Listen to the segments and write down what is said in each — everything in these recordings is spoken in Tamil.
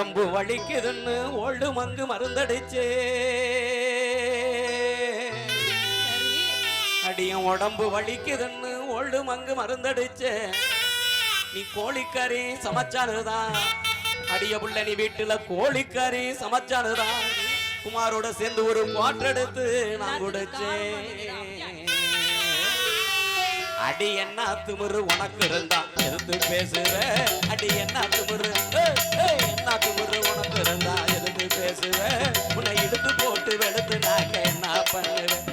உடம்பு வலிக்குதுன்னு ஓல்டு மங்கு மருந்தடிச்சே. அடியும் உடம்பு வலிக்குதுன்னு ஓல்டு மங்கு மருந்தடிச்சே. நீ கோழிக்கறி சமைச்சானுதான் அடிய புள்ள நீ வீட்டுல கோழிக்கறி சமைச்சானுதான் குமாரோட சேர்ந்து ஒரு எடுத்து நான் குடிச்சேன். அடி என்ன திமிரு உனக்கு இருந்தா? எதிர்த்து பேசுற. அடி என்ன திமிரு? ஏய், ஒரு உனக்கு இருந்தா எதிர்த்து பேசுவேன். உன்னை இழுத்து போட்டு வெளுத்து நான் என்ன பண்ணுவேன்?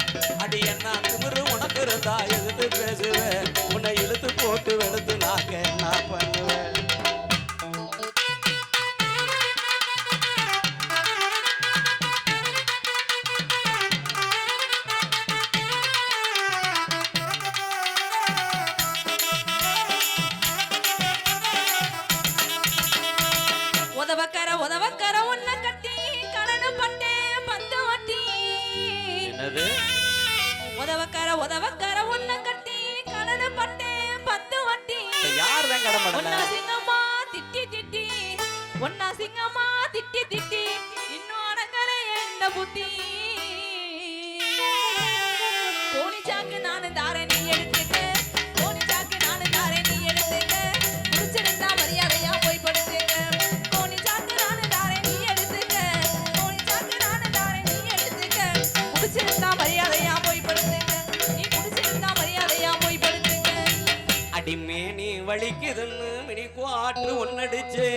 வலிக்குதுன்னு மினி குவாற்று ஒன்னடிச்சே.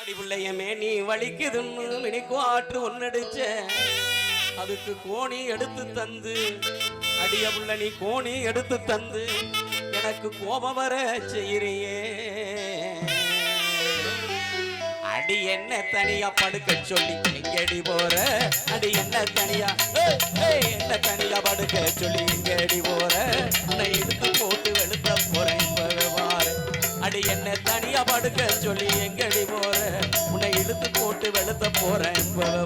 அடி நீ வலிக்குதுன்னு மினி குவாற்று ஒன்னடிச்சே. அதுக்கு கோணி எடுத்து தந்து அடிய புள்ள நீ கோணி எடுத்து தந்து எனக்கு கோபம் வர செய்கிறியே அடி என்ன தனியா படுக்க சொல்லி எங்கடி போற? அடி என்ன தனியா என்ன தனியா படுக்க சொல்லி எங்கடி போற? உன்னை இழுத்து போட்டு வெளுத்த போறேன் இப்பவே அடி என்ன தனியா படுக்க சொல்லி எங்கடி போற? உன்னை இழுத்து போட்டு வெளுத்த போறேன் இப்பவே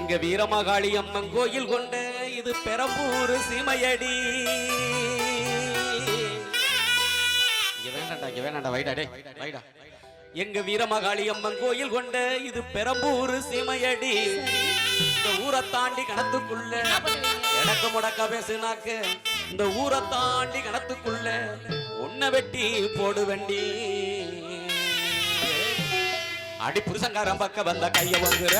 எங்க வீரமகாளி அம்மன் கோயில் கொண்ட இது பெரம்பூர் சீமையடி. இங்க வேண்டாண்டா இங்க வேண்டாண்டா வைடா வைடா. எங்க வீரமகாளி அம்மன் கோயில் கொண்ட இது பெரம்பூர் சீமையடி. இந்த ஊரை தாண்டி கணத்துக்குள்ள எனக்கு முடக்க பேசுனாக்க இந்த ஊரை தாண்டி கணத்துக்குள்ள உன்னை வெட்டி போடுவண்டி. அடி புருஷங்காரன் பக்க வந்த கைய வாங்குற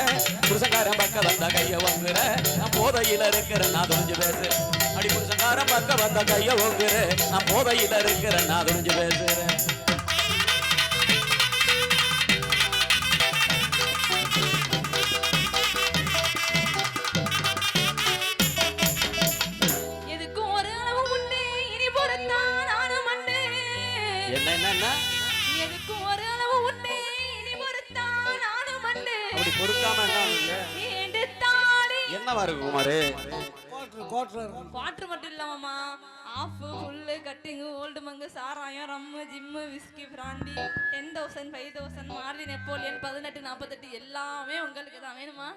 புருஷங்காரன் பக்க வந்த கைய வாங்குற நான் போதையில இருக்கிற நான் துணிஞ்சு பேசுறேன் அடி புருஷங்காரன் பக்க வந்த கைய வாங்குற நான் போதையில இருக்கிற நான் துணிஞ்சு பேசுறேன். என்னவா இருக்கு குமாரு? வாட்டர் மட்டும் இல்லாமமா half full cutting Old Monk சாராயம் rum gin whisky brandy ten thousand five thousand Marley Napoleon பதினெட்டு நாற்பத்தெட்டு எல்லாமே உங்களுக்கு தான். வேணுமா?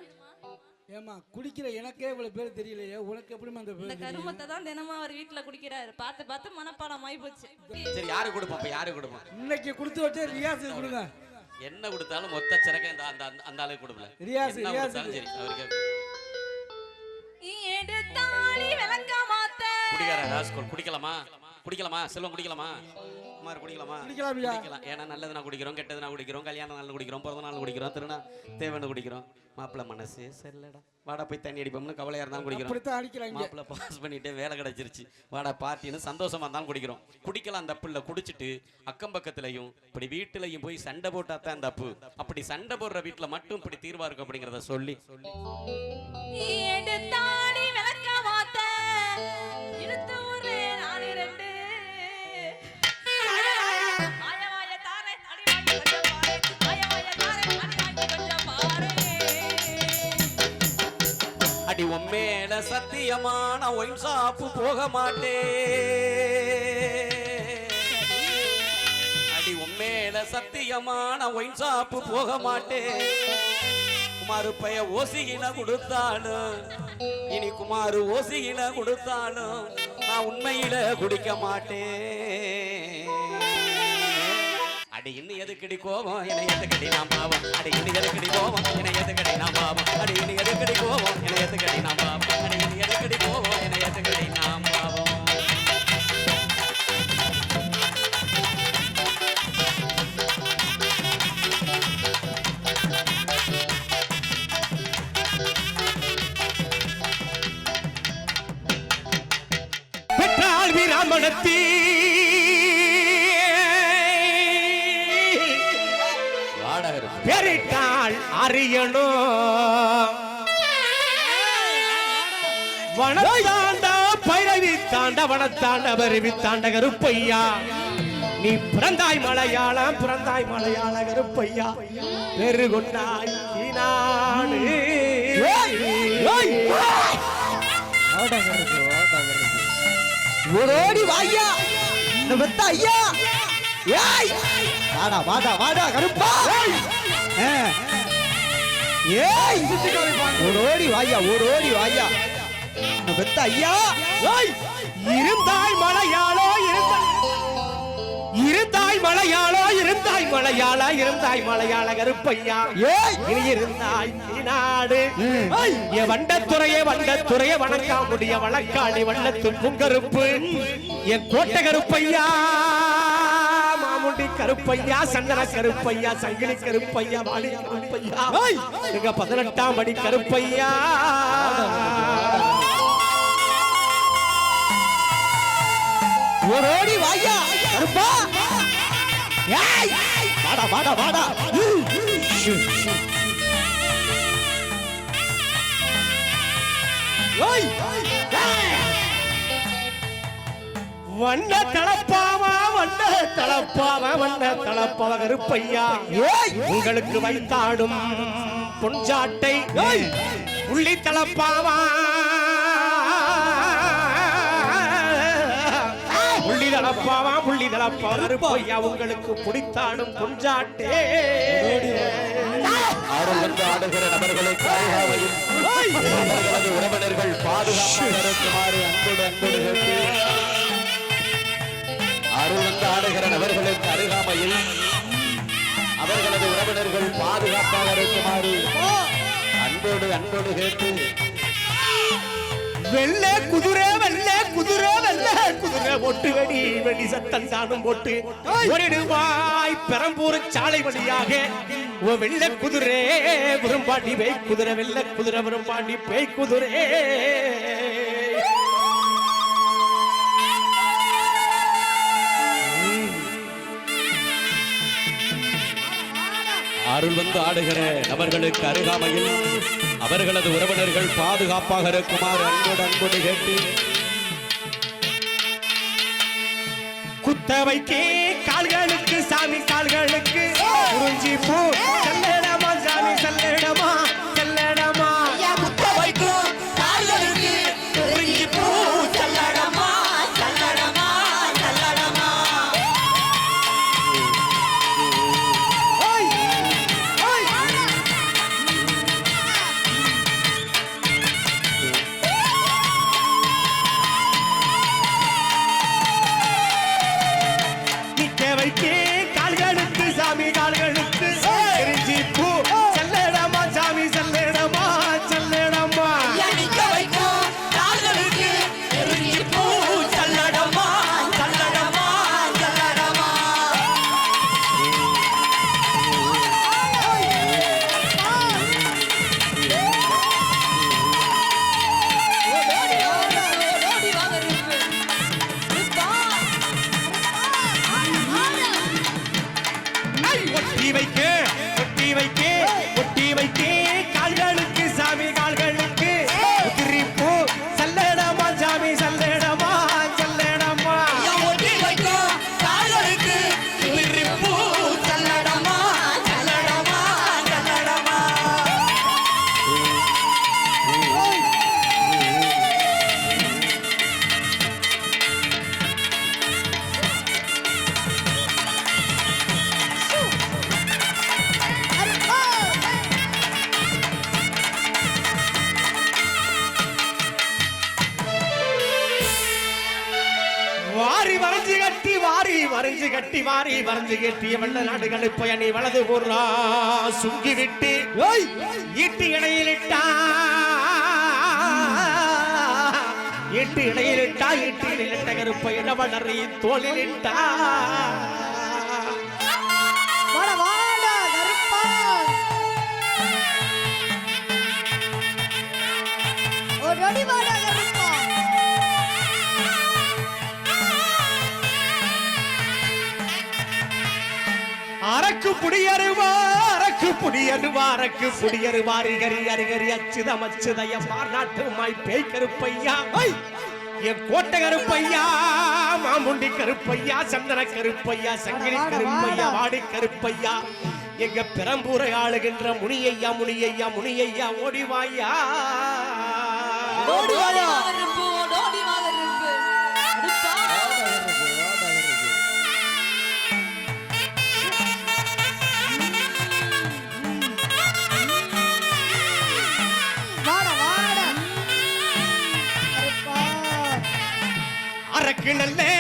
ஏமா குடிக்கிற எனக்கே இவ்வளவு பேர் தெரியலையே. உனக்கு எப்படிமா அந்த இந்த? கருமத்தை தான் தினமும் அவர் வீட்டுல குடிக்கிறாரு. பார்த்து பார்த்து மனப்பாடம் ஆகி போச்சு சரி யாரு கொடுப்போம் யாரு கொடுப்போம் இன்னைக்கு கொடுத்து வச்சே ரியாஸ் கொடுங்க. என்ன கொடுத்தாலும் மொத்த சிறக்க இந்த அந்த அந்த- அந்த ஆளுக்கு கொடுக்கல ரியாஸ், ரியாஸ் சரி அவருக்கு மாத்த குடிக்கார ராஸ்கோல் குடிக்கலாமா? குடிக்கலாமா? செல்வம் குடிக்கலாமா? குமார் குடிக்கலாமா? குடிக்கலாம் ஏன்னா நல்லது நான் குடிக்கிறோம் கெட்டது நான் குடிக்கிறோம் கல்யாண நாள் குடிக்கிறோம் பிறந்த நாள் குடிக்கிறோம் திருநா தேவைன்னு குடிக்கிறோம். மாப்பிள்ளை மனசே சரிலடா வாடா போய் தண்ணி அடிப்போம்னு கவலையா இருந்தாலும் குடிக்கிறோம். மாப்பிள்ளை பாஸ் பண்ணிட்டு வேலை கிடைச்சிருச்சு. வாடா பார்ட்டின்னு சந்தோஷமா இருந்தாலும் குடிக்கிறோம். குடிக்கலாம் தப்பு இல்லை குடிச்சிட்டு அக்கம் பக்கத்துலயும் இப்படி வீட்டுலயும் போய் சண்டை போட்டா தான் தப்பு அப்படி சண்டை போடுற வீட்டுல மட்டும் இப்படி தீர்வா இருக்கும் அப்படிங்கறத சொல்லி. எடுத்தாடி என சத்தியமான ஒயின் ஷாப்பு போக மாட்டேன் அடி உண்மையில சத்தியமான ஒயின் ஷாப்பு போக மாட்டேன் குமாரு பைய ஓசியில கொடுத்தாலும் இனி குமாரு ஓசியில கொடுத்தாலும் நான் உண்மையில குடிக்க மாட்டேன் அடி இன்னும் எதுக்கடி கோபம்? என்னை எதுக்கடி நான் பாவம்? அடி இன்னும் எதுக்கடி கோபம்? என எதுக்கடி நான் பாவம்? அடி இன்னும் எதுக்கடி கோபம்? என எதுக்கடி நான் பாவம்? அடி இன்னும் எதுக்கடி கோபம்? என எதுக்கடி நான் பாவம்? பெற்றாள் அரியணோ வனத்தாண்ட பைரவி தாண்ட வனத்தாண்ட பருவி தாண்ட கருப்பையா. நீ பிறந்தாய் மலையாளம் பிறந்தாய் மலையாள கருப்பையா. பெரு கொண்டாய் ஈனாடு. ஓடோடி வாய்யா. பெத்த ஐயா. ஏய். வாடா வாடா வாடா கருப்பா. ஏய்! ஓடோடி வாய்யா ஓடோடி வாய்யா இந்த பெத்த ஐயா ஓய்! இருந்தாய் மலையாளோ இருந்தாய் இருந்தாய் மலையாளோ இருந்தாய் மலையாளா இருந்தாய் மலையாள கருப்பையா. ஏய்! இனி இருந்தாய் நாடு என் வண்டத்துறையே வண்டத்துறையே வணங்கா முடிய வழக்காளி வண்ணத்து புங்கருப்பு. என் கோட்டை கருப்பையா. மாமுண்டி கருப்பையா சந்தன கருப்பையா சங்கிலி கருப்பையா வாடி கருப்பையா. எங்க பதினெட்டாம் படி கருப்பையா. ஓடோடி வாய்யா கருப்பா! ஏய்! வாடா வாடா வாடா! ஓய்! வண்ண தளப்பாவா தளப்பாவா வண்ண தளப்பாவ கருப்பையா? உங்களுக்கு வைத்தாடும் பொன்சாட்டை புள்ளி தளப்பாவா? புள்ளி தளப்பாவா? புள்ளி தளப்பாவா கருப்பையா? உங்களுக்கு பிடித்தாடும் பொன்சாட்டே. ஆடல் வந்து ஆடுகிற நபர்களை பாதுகாவையும் அவர்களது உறவினர்கள் பாதுகாப்பாக இருக்குமாறு அன்போடு அருள் வந்து ஆடுகிற நபர்களுக்கு அருகாமையில். அவர்களது உறவினர்கள் பாதுகாப்பாக இருக்குமாறு அன்போடு அன்போடு கேட்டு. வெள்ளை குதிரை வெள்ளை குதிரை வெள்ளை குதிரை போட்டு வெடி வெடி சத்தம் தானும் போட்டு ஒரிடுவாய் பெரம்பூர் சாலை வழியாக. ஓ வெள்ளை குதிரை விரும்பாண்டி பேய் குதிரை வெள்ளை குதிரை விரும்பாண்டி பேய் குதிரை. அருள் வந்து ஆடுகிற நபர்களுக்கு அருகாமையில் அவர்களது உறவினர்கள் பாதுகாப்பாக இருக்குமாறு அன்போடு அன்போடு கேட்டு. குத்த வைக்கே கால்களுக்கு சாமி கால்களுக்கு. குறிஞ்சி பூ செல்லடமா சாமி செல்லடமா. வரைஞ்சு கட்டி வாரி வரைஞ்சு கட்டிய வெள்ள நாடு கழுப்பைய நீ வலது போடுறா சுங்கி விட்டு ஈட்டு இடையிலிட்டா ஈட்டு இடையிலிட்டா ஈட்டு இடையிலிட்ட கருப்பை இட வளரி தோளிலிட்டா அரக்கு புடியருவா அரக்கு புடியருவா அரக்கு புடியருவா அரிகரி அரிகரி அச்சுதம் அச்சுதயம். மாநாட்டுமாய் பேய் கருப்பையா! என் கோட்டை கருப்பையா மாமுண்டி கருப்பையா சந்தன கருப்பையா சங்கிலி கருப்பையா வாடா. கருப்பையா. எங்க பெரம்பூரை ஆளுகின்ற முனியையா முனியையா முனியையா ஓடிவாயா ஓடி அரக்கு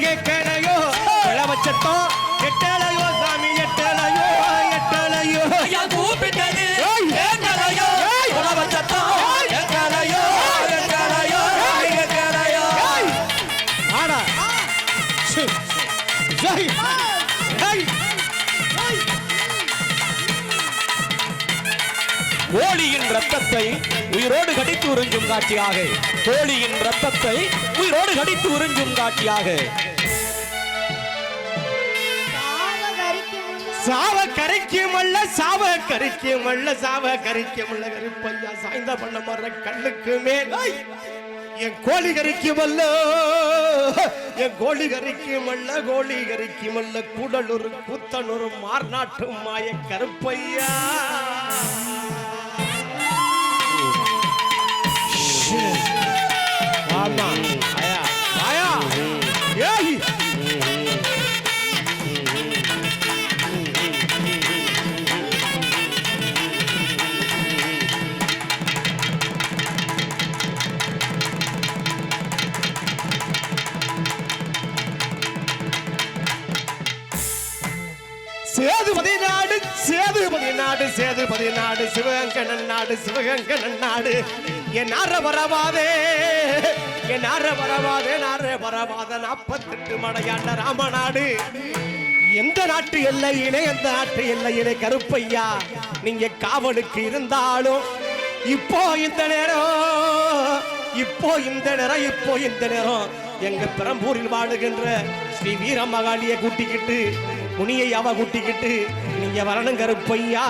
கேட்கலையோ சாமி கேட்கலையோ உறிஞ்சும் காட்சியாக. கோழியின் ரத்தத்தை உயிரோடு கடித்து உறிஞ்சும் காட்சியாக. சாவ கரைக்குமல்ல சாவ கரைக்குமல்ல சாவ கரைக்குமல்ல கருப்பையா சாய்ந்த பண்ண மர கண்ணுக்கு மேல். என் கோழி கறிக்குமல்ல என் கோழி கறிக்குமல்ல கோழி கறிக்குமல்ல கூடலூர் கூத்தனூர் மார்நாட்டு மாய கருப்பையா. ஆமா ஆயா ஆயா ஏய் சேதுபதி நாடு சேதுபதி நாடு சேதுபதி நாடு சிவகங்கணன் நாடு சிவகங்கணன் நாடு. என் அற வரவாதே என் அற வரவாதே நார வரவாத நாற்பத்தெட்டு மடையாண்ட ராமநாடு. எந்த நாட்டு எல்லையிலே எந்த நாட்டு எல்லையிலே கருப்பையா நீங்க காவலுக்கு இருந்தாலும் இப்போ இந்த நேரம் இப்போ இந்த நேரம் இப்போ இந்த நேரம் எங்க பெரம்பூரில் வாழுகின்ற ஸ்ரீ வீரமகாளிய கூட்டிக்கிட்டு முனியை அவ கூட்டிக்கிட்டு நீங்க வரணும் கருப்பையா.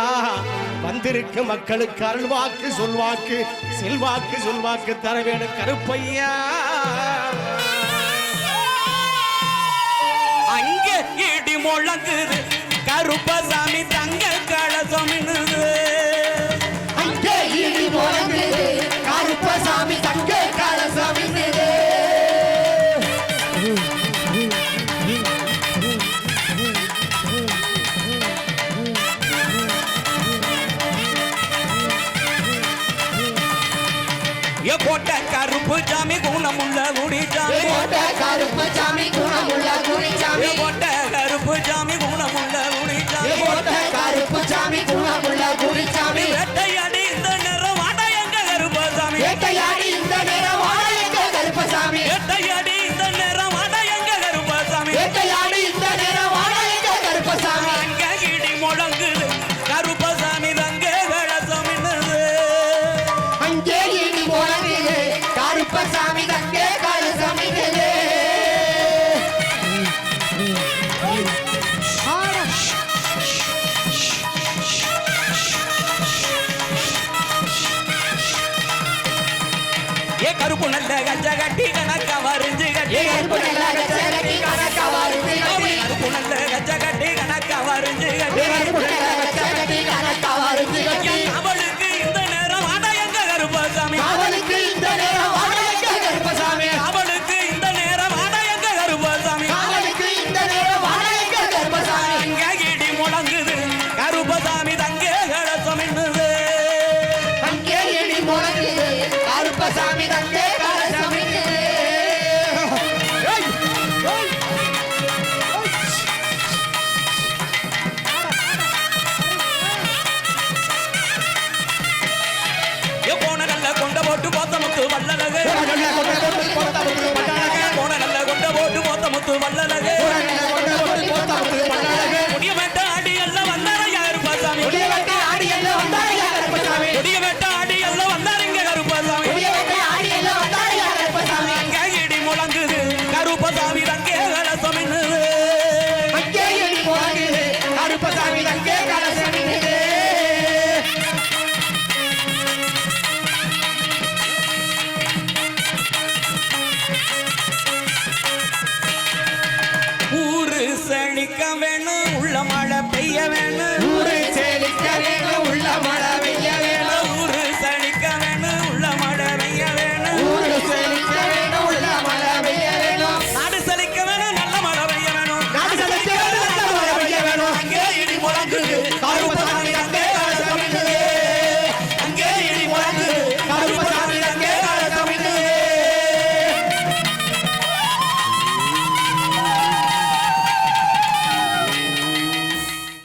வந்திருக்கு மக்களுக்கு அருள்வாக்கு சொல்வாக்கு செல்வாக்கு சொல்வாக்கு தர வேணும் கருப்பையா. அங்க இடி முழங்குது கருப்பசாமி செழிக்க வேணும் உள்ள மழை